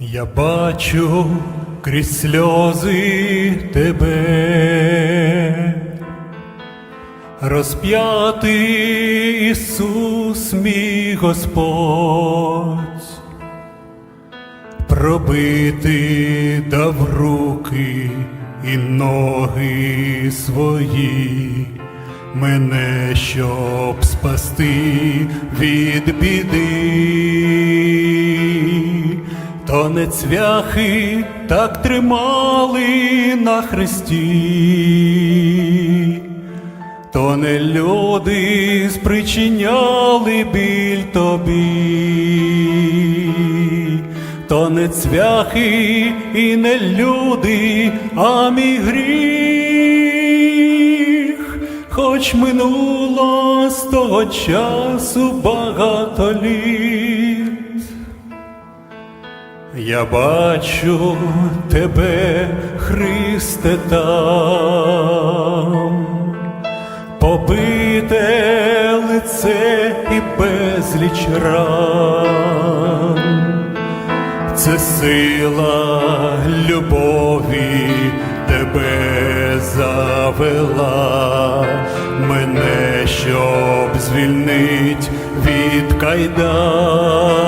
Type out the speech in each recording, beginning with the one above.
Я бачу крізь сльози тебе, розп'ятий Ісус, мій Господь, пробити дав руки і ноги свої, мене щоб спасти від біди. То не цвяхи так тримали на хресті, то не люди спричиняли біль тобі, то не цвяхи і не люди, а мій гріх, хоч минуло з того часу багато літ. Я бачу тебе, Христе, там, побите лице і безліч ран. Це сила любові тебе завела, мене щоб звільнить від кайдан,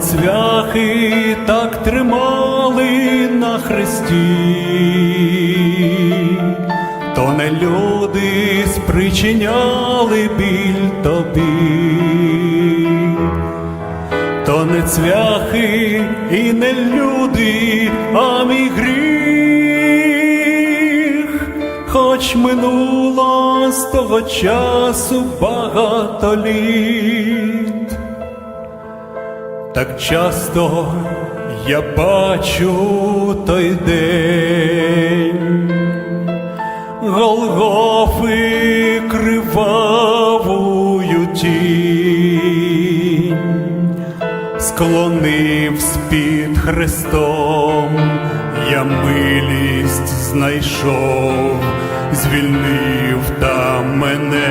цвяхи так тримали на хресті, то не люди спричиняли біль тобі то не цвяхи і не люди, а мій гріх, хоч минуло з того часу багато літ. Так часто я бачу той день, Голгофи кривавую тінь, склонився під Христом, я милість знайшов, звільнив там мене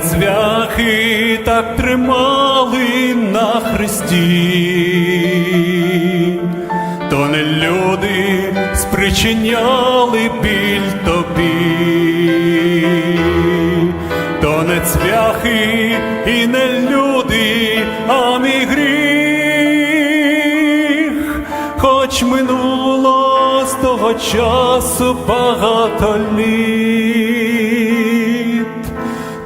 цвяхи так тримали на Христі то не люди спричиняли біль тобі, то не цвяхи і не люди, а мій гріх, хоч минуло з того часу багато літ,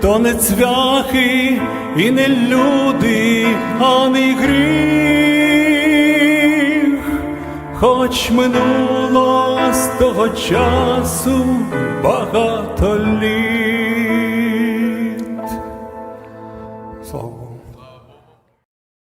то не цвяхи і не люди, а не гріх, хоч минуло з того часу багато літ.